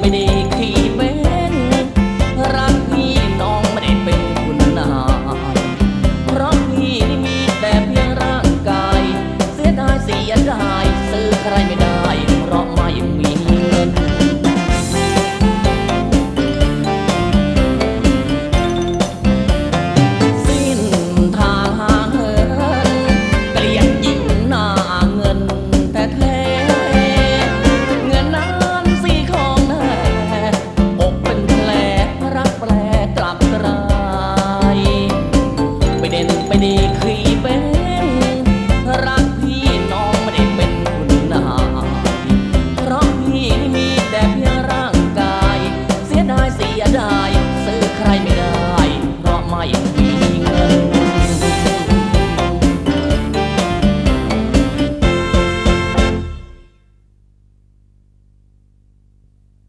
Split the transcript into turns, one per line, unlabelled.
ไม่ได้ขีเป็นรักพี่น้องไม่ได้เป็นคุณนายเพราะพี่นี่มีแต่เพียงร่างกาย เสียดาเสียดายซื้อใครไม่ได้ немає.